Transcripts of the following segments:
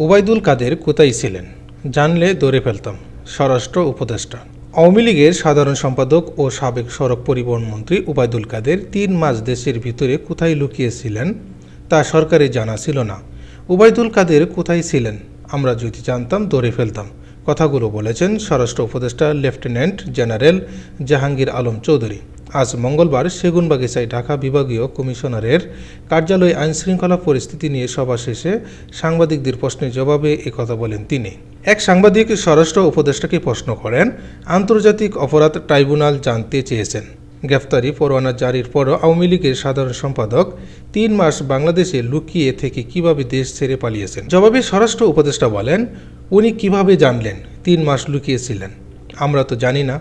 ওবায়দুল কাদের কোথায় ছিলেন? জানলে ধরে ফেলতাম। স্বরাষ্ট্র উপদেষ্টা। আওয়ামী লীগের সাধারণ সম্পাদক ও সাবেক সড়ক পরিবহন মন্ত্রী ওবায়দুল কাদের তিন মাস দেশের ভিতরে কোথায় লুকিয়েছিলেন তা সরকারের জানা ছিল না। ওবায়দুল কাদের কোথায় ছিলেন? আমরা যদি জানতাম, ধরে ফেলতাম। কথাগুলো বলেছেন স্বরাষ্ট্র উপদেষ্টা লেফটেন্যান্ট জেনারেল জাহাঙ্গীর আলম চৌধুরী। আজ মঙ্গলবার সেগুনবাগিচায় ঢাকা বিভাগীয় কমিশনারের কার্যালয়ে আইনশৃঙ্খলা পরিস্থিতি নিয়ে সভা শেষে সাংবাদিকদের প্রশ্নের জবাবে কথা বলেন তিনি। এক সাংবাদিক স্বরাষ্ট্র উপদেষ্টাকে প্রশ্ন করেন, আন্তর্জাতিক অপরাধ ট্রাইব্যুনাল জানতে চেয়েছেন। গ্রেফতারি পরোয়ানা জারির পরও আওয়ামী লীগের সাধারণ সম্পাদক তিন মাস বাংলাদেশে লুকিয়ে থেকে কীভাবে দেশ ছেড়ে পালিয়েছেন? জবাবে স্বরাষ্ট্র উপদেষ্টা বলেন, উনি কীভাবে জানলেন তিন মাস লুকিয়েছিলেন? আমরা তো জানি না।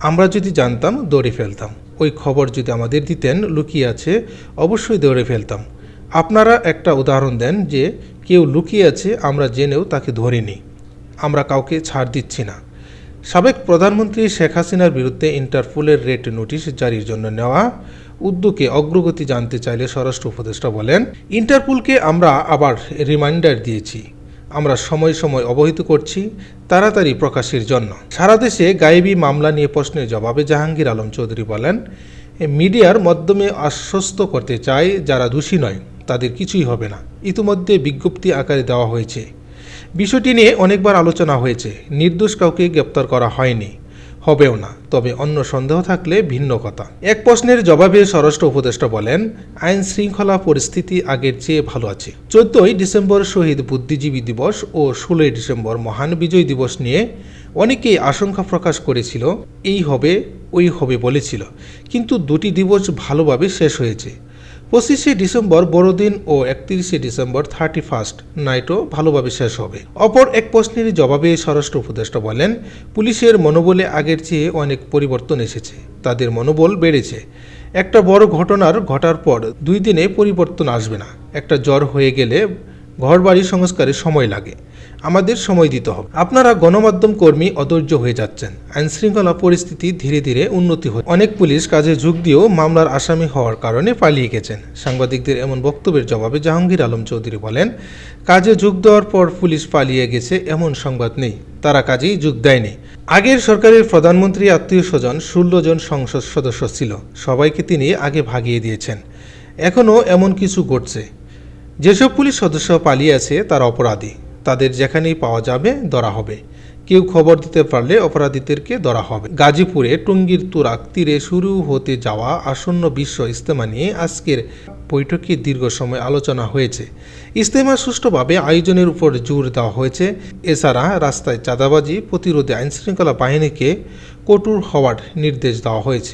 আমরা যদি জানতাম দৌড়ে ফেলতাম। ওই খবর যদি আমাদের দিতেন, লুকিয়ে আছে, অবশ্যই দৌড়ে ফেলতাম। আপনারা একটা উদাহরণ দেন যে, কেউ লুকিয়ে আছে, আমরা জেনেও তাকে ধরিনি। আমরা কাউকে ছাড় দিচ্ছি না। সাবেক প্রধানমন্ত্রী শেখ হাসিনার বিরুদ্ধে ইন্টারপোলের রেড নোটিশ জারির জন্য নেওয়া উদ্যোগে অগ্রগতি জানতে চাইলে স্বরাষ্ট্র উপদেষ্টা বলেন, ইন্টারপোলকে আমরা আবার রিমাইন্ডার দিয়েছি। আমরা সময় সময় অবহিত করছি তাড়াতাড়ি প্রকাশের জন্য। সারা দেশে গায়েবী মামলা নিয়ে প্রশ্নের জবাবে জাহাঙ্গীর আলম চৌধুরী বলেন, মিডিয়ার মাধ্যমে আশ্বস্ত করতে চাই যারা দোষী নয়, তাদের কিছুই হবে না। ইতিমধ্যে বিজ্ঞপ্তি আকারে দেওয়া হয়েছে। বিষয়টি নিয়ে অনেকবার আলোচনা হয়েছে। নির্দোষ কাউকে গ্রেপ্তার করা হয়নি। হবেও না, তবে অন্য সন্দেহ থাকলে ভিন্ন কথা। এক প্রশ্নের জবাবে স্বরাষ্ট্র উপদেষ্টা বলেন, আইন শৃঙ্খলা পরিস্থিতি আগের চেয়ে ভালো আছে। চোদ্দই ডিসেম্বর শহীদ বুদ্ধিজীবী দিবস ও ষোলোই ডিসেম্বর মহান বিজয় দিবস নিয়ে অনেকেই আশঙ্কা প্রকাশ করেছিল, এই হবে, ওই হবে বলেছিল। কিন্তু দুটি দিবস ভালোভাবে শেষ হয়েছে। পঁচিশে ডিসেম্বর বড়দিন ও একত্রিশে ডিসেম্বর থার্টি ফার্স্ট নাইটও ভালোভাবে শেষ হবে। অপর এক প্রশ্নের জবাবে স্বরাষ্ট্র উপদেষ্টা বলেন, পুলিশের মনোবলে আগের চেয়ে অনেক পরিবর্তন এসেছে। তাদের মনোবল বেড়েছে। একটা বড় ঘটনার ঘটার পর দুই দিনে পরিবর্তন আসবে না। একটা জ্বর হয়ে গেলে ঘরবাড়ি সংস্কারে সময় লাগে। আমাদের সময় দিতে হবে। আপনারা গণমাধ্যম কর্মী অধৈর্য হয়ে যাচ্ছেন। আইনশৃঙ্খলা পরিস্থিতি ধীরে ধীরে উন্নতি হয় অনেক পুলিশ কাজে যোগ দিয়েও মামলার আসামি হওয়ার কারণে পালিয়ে গেছেন। সাংবাদিকদের এমন বক্তব্যের জবাবে জাহাঙ্গীর আলম চৌধুরী বলেন, কাজে যোগ দেওয়ার পর পুলিশ পালিয়ে গেছে এমন সংবাদ নেই। তারা কাজেই যোগ দেয়নি। আগের সরকারের প্রধানমন্ত্রী আত্মীয় স্বজন ষোলো জন সংসদ সদস্য ছিল। সবাইকে তিনি আগে ভাগিয়ে দিয়েছেন। এখনও এমন কিছু ঘটছে। যেসব পুলিশ সদস্য পালিয়ে আছে, তারা অপরাধী। তাদের যেখানেই পাওয়া যাবে, ধরা হবে। কেউ খবর দিতে পারলে অপরাধীদেরকে ধরা হবে। গাজীপুরে টঙ্গীর তুরাক তীরে শুরু হতে যাওয়া আসন্ন বিশ্ব ইস্তেমা নিয়ে আজকের বৈঠকে দীর্ঘ সময় আলোচনা হয়েছে। ইস্তেমা সুষ্ঠুভাবে আয়োজনের উপর জোর দেওয়া হয়েছে। এছাড়া রাস্তায় চাঁদাবাজি, প্রতিরোধে আইনশৃঙ্খলা বাহিনীকে কঠোর হওয়ার নির্দেশ দেওয়া হয়েছে।